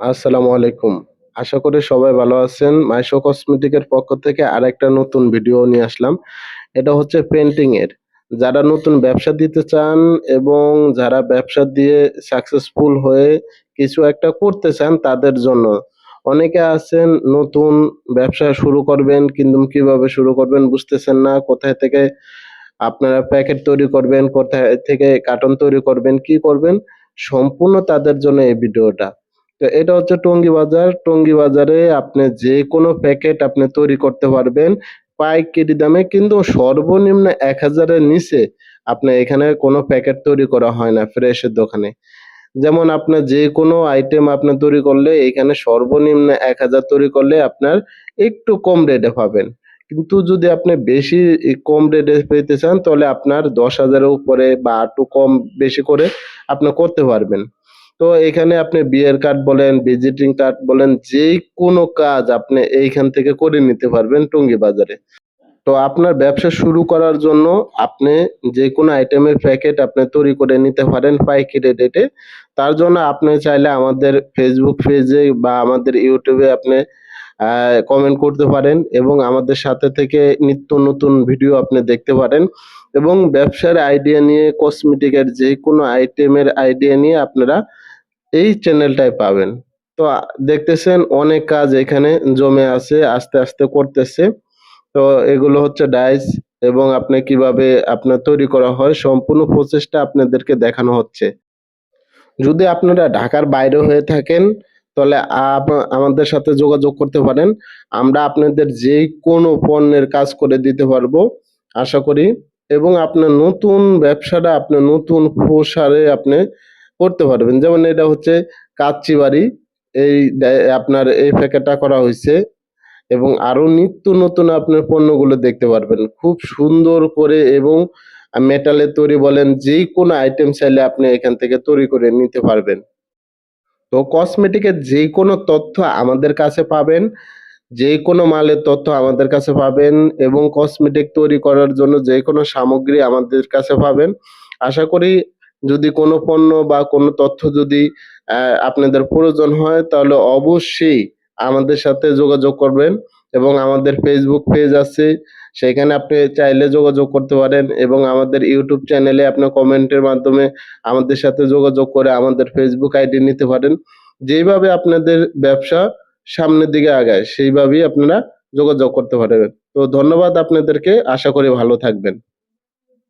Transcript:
আসসালামু আলাইকুম। আশা করি সবাই ভালো আছেন। মাইশো কসমেটিকের পক্ষ থেকে আর একটা নতুন ভিডিও নিয়ে আসলাম। এটা হচ্ছে পেন্টিং এর। যারা নতুন ব্যবসা দিতে চান এবং যারা ব্যবসা দিয়ে সাকসেসফুল হয়ে কিছু একটা করতে চান তাদের জন্য। অনেকে আছেন, নতুন ব্যবসা শুরু করবেন, কিন্তু কীভাবে শুরু করবেন বুঝতেছেন না। কোথায় থেকে আপনারা প্যাকেট তৈরি করবেন, কোথায় থেকে কার্টন তৈরি করবেন, কি করবেন, সম্পূর্ণ তাদের জন্য এই ভিডিওটা। তো এটা হচ্ছে টঙ্গী বাজার। টঙ্গী বাজারে আপনি যে কোনো প্যাকেট আপনি তৈরি করতে পারবেন। পাইকারি দামে কিন্তু সর্বনিম্ন এক হাজারের নিচে আপনি এখানে কোনো প্যাকেট তৈরি করা হয় না ফ্রেশের দোকানে। যেমন আপনার যে কোনো আইটেম আপনি তৈরি করলে এখানে সর্বনিম্ন এক হাজার তৈরি করলে আপনার একটু কম রেটে পাবেন। কিন্তু যদি আপনি বেশি কম রেটে পেতে চান তাহলে আপনার দশ হাজারের উপরে বা একটু কম বেশি করে আপনি করতে পারবেন। তো এখানে আপনি বিয়ের কার্ড বলেন ভিজিটিং কার্ড বলেন যে কোনো কাজ আপনি এইখান থেকে করে নিতে পারবেন টঙ্গী বাজারে। তো আপনার ব্যবসা শুরু করার জন্য আপনি যে কোনো আইটেমের প্যাকেট আপনি তৈরি করে নিতে পারেন পাইকারি রেটে তার জন্য আপনি চাইলে আমাদের ফেসবুক পেজে বা আমাদের ইউটিউবে আপনি কমেন্ট করতে পারেন এবং আমাদের সাথে থেকে নিত্য নতুন ভিডিও আপনি দেখতে পারেন। এবং ব্যবসার আইডিয়া নিয়ে কসমেটিকের যে কোনো আইটেমের আইডিয়া নিয়ে আপনারা এই চ্যানেলটায় পাবেন। তো দেখতেছেন অনেক কাজ এখানে জমে আছে, আস্তে আস্তে করতেছে। তো, এগুলো হচ্ছে ডাইস এবং আপনি কীভাবে আপনার তৈরি করা হয়, সম্পূর্ণ প্রসেসটা আপনাদেরকে দেখানো হচ্ছে। যদি আপনারা ঢাকার বাইরে হয়ে থাকেন, তাহলে আমাদের সাথে যোগাযোগ করতে পারেন। আমরা আপনাদের যে কোনো পণ্যের কাজ করে দিতে পারব, আশা করি। এবং আপনার নতুন ব্যবসাটা আপনি নতুন প্রসারে আপনি করতে পারবেন। যেমন এটা হচ্ছে কাচ্চি বাড়ি, এই আপনার এই প্যাকেটটা করা হয়েছে এবং আরও নিত্য নতুন আপনার পণ্যগুলো দেখতে পারবেন। খুব সুন্দর করে এবং মেটালের তৈরি বলেন যে কোনো আইটেম চাইলে আপনি এখান থেকে তৈরি করে নিতে পারবেন। তো কসমেটিকের যে কোনো তথ্য আমাদের কাছে পাবেন যে কোনো মালের তথ্য আমাদের কাছে পাবেন এবং কসমেটিক তৈরি করার জন্য যে কোনো সামগ্রী আমাদের কাছে পাবেন। আশা করি যদি কোনো পণ্য বা কোনো তথ্য যদি আপনাদের প্রয়োজন হয়, তাহলে অবশ্যই আমাদের সাথে যোগাযোগ করবেন এবং আমাদের ফেসবুক পেজ আছে, সেখানে আপনি চাইলে যোগাযোগ করতে পারেন এবং আমাদের ইউটিউব চ্যানেলে আপনি কমেন্টের মাধ্যমে আমাদের সাথে যোগাযোগ করে আমাদের ফেসবুক আইডি নিতে পারেন। যেইভাবে আপনাদের ব্যবসা সামনের দিকে আগায়, সেইভাবেই আপনারা যোগাযোগ করতে পারবেন। তো ধন্যবাদ আপনাদেরকে, আশা করি ভালো থাকবেন।